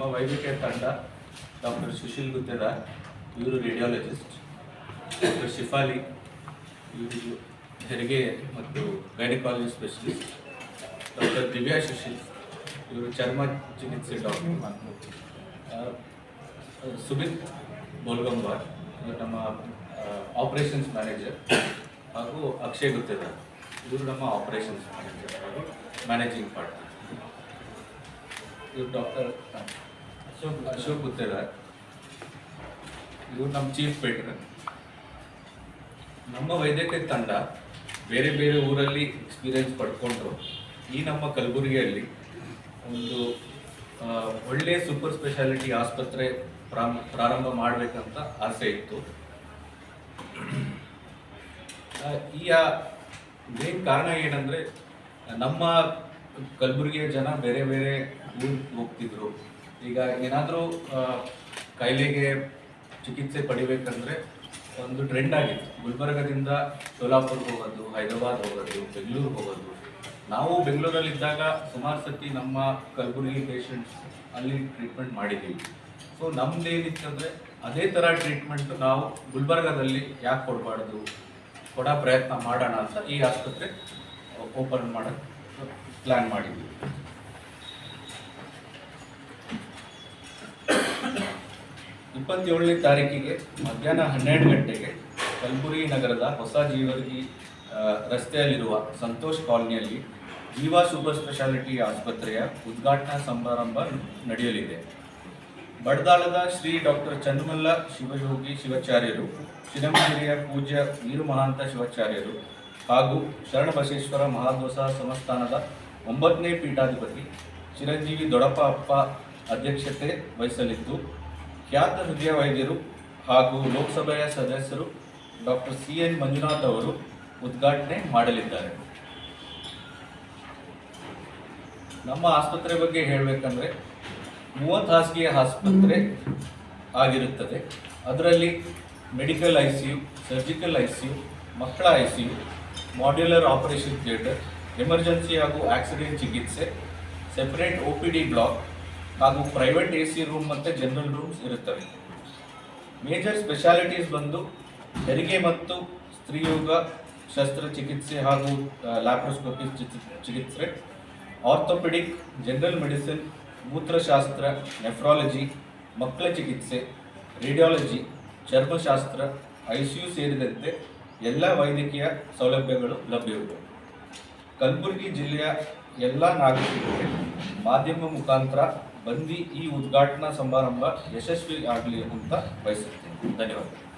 ನಮ್ಮ ವೈದ್ಯಕೀಯ ತಂಡ ಡಾಕ್ಟರ್ ಸುಶೀಲ್ ಗುತ್ತೇದ, ಇವರು ರೇಡಿಯಾಲಜಿಸ್ಟ್ ಡಾಕ್ಟರ್ ಶಿಫಾಲಿ, ಇವರು ಹೆರಿಗೆ ಮತ್ತು gynaecology specialist doctor Divya Sushil, ಇವರು ಚರ್ಮ ಚಿಕಿತ್ಸೆ ಡಾಕ್ಟರ್ ಸುಮಿತ್ ಬೋಲ್ಗಂಬಾರ್ ಇವರು ನಮ್ಮ ಆಪರೇಷನ್ಸ್ ಮ್ಯಾನೇಜರ್ ಹಾಗೂ ಅಕ್ಷಯ್ ಗುತ್ತೇದ, ಇವರು ನಮ್ಮ ಆಪರೇಷನ್ಸ್ ಮ್ಯಾನೇಜರ್ ಹಾಗೂ ಮ್ಯಾನೇಜಿಂಗ್ ಪಾರ್ಟ್ನರ್ ಇವರು ಡಾಕ್ಟರ್ ಅಶೋಕ್ ಗುತ್ತೇದಾರ್ ಇವರು ನಮ್ಮ ಚೀಫ್ ಪೇಟರ್ ನಮ್ಮ ವೈದ್ಯಕೀಯ ತಂಡ ಬೇರೆ ಬೇರೆ ಊರಲ್ಲಿ ಎಕ್ಸ್ಪೀರಿಯನ್ಸ್ ಪಡ್ಕೊಂಡ್ರು ಈ ನಮ್ಮ ಕಲಬುರಗಿಯಲ್ಲಿ ಒಂದು ಒಳ್ಳೆಯ ಸೂಪರ್ ಸ್ಪೆಷಾಲಿಟಿ ಆಸ್ಪತ್ರೆ ಪ್ರಾರಂಭ ಮಾಡಬೇಕಂತ ಆಸೆ ಇತ್ತು. ಈ ಮೇನ್ ಕಾರಣ ಏನಂದರೆ ನಮ್ಮ ಕಲಬುರಗಿಯ ಜನ ಬೇರೆ ಬೇರೆ ಊರಿಗೆ ಹೋಗ್ತಿದ್ರು. ಈಗ ಏನಾದರೂ ಕಾಯಿಲೆಗೆ ಚಿಕಿತ್ಸೆ ಪಡಿಬೇಕಂದ್ರೆ ಒಂದು ಟ್ರೆಂಡ್ ಆಗಿತ್ತು. ಗುಲ್ಬರ್ಗದಿಂದ ಸೋಲಾಪುರ್ಗೆ ಹೋಗೋದು, ಹೈದರಾಬಾದ್ ಹೋಗೋದು, ಬೆಂಗಳೂರು ಹೋಗೋದು. ನಾವು ಬೆಂಗಳೂರಲ್ಲಿದ್ದಾಗ ಸುಮಾರು ಸತಿ ನಮ್ಮ ಕಲಬುರಗಿ ಪೇಷಂಟ್ಸ್ ಅಲ್ಲಿ ಟ್ರೀಟ್ಮೆಂಟ್ ಮಾಡಿದ್ದೀವಿ. ಸೊ ನಮ್ದು ಏನಿತ್ತಂದ್ರೆ ಅದೇ ಥರ ಟ್ರೀಟ್ಮೆಂಟ್ ನಾವು ಗುಲ್ಬರ್ಗದಲ್ಲಿ ಯಾಕೆ ಕೊಡಬಾರ್ದು? ಕೊಡೋ ಪ್ರಯತ್ನ ಮಾಡೋಣ ಅಂತ ಈ ಆಸ್ಪತ್ರೆ ಓಪನ್ ಮಾಡೋ ಪ್ಲ್ಯಾನ್ ಮಾಡಿದ್ವಿ ಇಪ್ಪತ್ತೇಳನೇ ತಾರೀಕಿಗೆ ಮಧ್ಯಾಹ್ನ ಹನ್ನೆರಡು ಗಂಟೆಗೆ ಕಲ್ಬುರಿ ನಗರದ ಹೊಸ ಜೀವರ್ಗಿ ರಸ್ತೆಯಲ್ಲಿರುವ ಸಂತೋಷ್ ಕಾಲೋನಿಯಲ್ಲಿ ಜೀವಾ ಸೂಪರ್ ಸ್ಪೆಷಾಲಿಟಿ ಆಸ್ಪತ್ರೆಯ ಉದ್ಘಾಟನಾ ಸಮಾರಂಭ ನಡೆಯಲಿದೆ. ಬಡದಾಳದ ಶ್ರೀ ಡಾಕ್ಟರ್ ಚನ್ಮಲ್ಲ ಶಿವಯೋಗಿ ಶಿವಾಚಾರ್ಯರು ಶಿರಮಗಿರಿಯ ಪೂಜ್ಯ ವೀರು ಮಹಾಂತ ಶಿವಾಚಾರ್ಯರು ಹಾಗೂ ಶರಣಬಸವೇಶ್ವರ ಮಹಾದ್ವಸ ಸಂಸ್ಥಾನದ ಒಂಬತ್ತನೇ ಪೀಠಾಧಿಪತಿ ಚಿರಂಜೀವಿ ದೊಡಪ್ಪ ಅಪ್ಪ ಅಧ್ಯಕ್ಷತೆ ವಹಿಸಲಿದ್ದು ಖ್ಯಾತ ಹೃದಯ ವೈದ್ಯರು ಹಾಗೂ ಲೋಕಸಭೆಯ ಸದಸ್ಯರು ಡಾಕ್ಟರ್ ಸಿ ಎನ್ ಮಂಜುನಾಥ್ ಅವರು ಉದ್ಘಾಟನೆ ಮಾಡಲಿದ್ದಾರೆ. ನಮ್ಮ ಆಸ್ಪತ್ರೆ ಬಗ್ಗೆ ಹೇಳಬೇಕಂದ್ರೆ ಮೂವತ್ತು ಹಾಸಿಗೆಯ ಆಸ್ಪತ್ರೆ ಆಗಿರುತ್ತದೆ. ಅದರಲ್ಲಿ medical I C U surgical I C U ಮಕ್ಕಳ I C U modular operation theatre, emergency ಹಾಗೂ ಆಕ್ಸಿಡೆಂಟ್ ಚಿಕಿತ್ಸೆ, separate O P D block ಹಾಗೂ ಪ್ರೈವೇಟ್ ಎ ಸಿ ರೂಮ್ ಮತ್ತು ಜನರಲ್ ರೂಮ್ಸ್ ಇರುತ್ತವೆ. ಮೇಜರ್ ಸ್ಪೆಷಾಲಿಟೀಸ್ ಬಂದು ಹೆರಿಗೆ ಮತ್ತು ಸ್ತ್ರೀಯೋಗ, ಶಸ್ತ್ರಚಿಕಿತ್ಸೆ ಹಾಗೂ ಲ್ಯಾಪ್ರೋಸ್ಕೋಪಿ ಚಿಕಿತ್ಸೆ ಆರ್ಥೋಪೆಡಿಕ್ ಜನರಲ್ ಮೆಡಿಸಿನ್ ಮೂತ್ರಶಾಸ್ತ್ರ ನೆಫ್ರಾಲಜಿ ಮಕ್ಕಳ ಚಿಕಿತ್ಸೆ ರೇಡಿಯಾಲಜಿ ಚರ್ಮಶಾಸ್ತ್ರ ಐ ಸಿ ಯು ಸೇರಿದಂತೆ ಎಲ್ಲ ವೈದ್ಯಕೀಯ ಸೌಲಭ್ಯಗಳು ಲಭ್ಯವಿವೆ ಕಲಬುರಗಿ ಜಿಲ್ಲೆಯ ಎಲ್ಲ ನಾಗರಿಕರಿಗೆ ಮಾಧ್ಯಮ ಮುಖಾಂತರ ಬಂದು ಈ ಉದ್ಘಾಟನಾ ಸಮಾರಂಭ ಯಶಸ್ವಿ ಆಗಲಿ ಅಂತ ಬಯಸುತ್ತೇನೆ. ಧನ್ಯವಾದ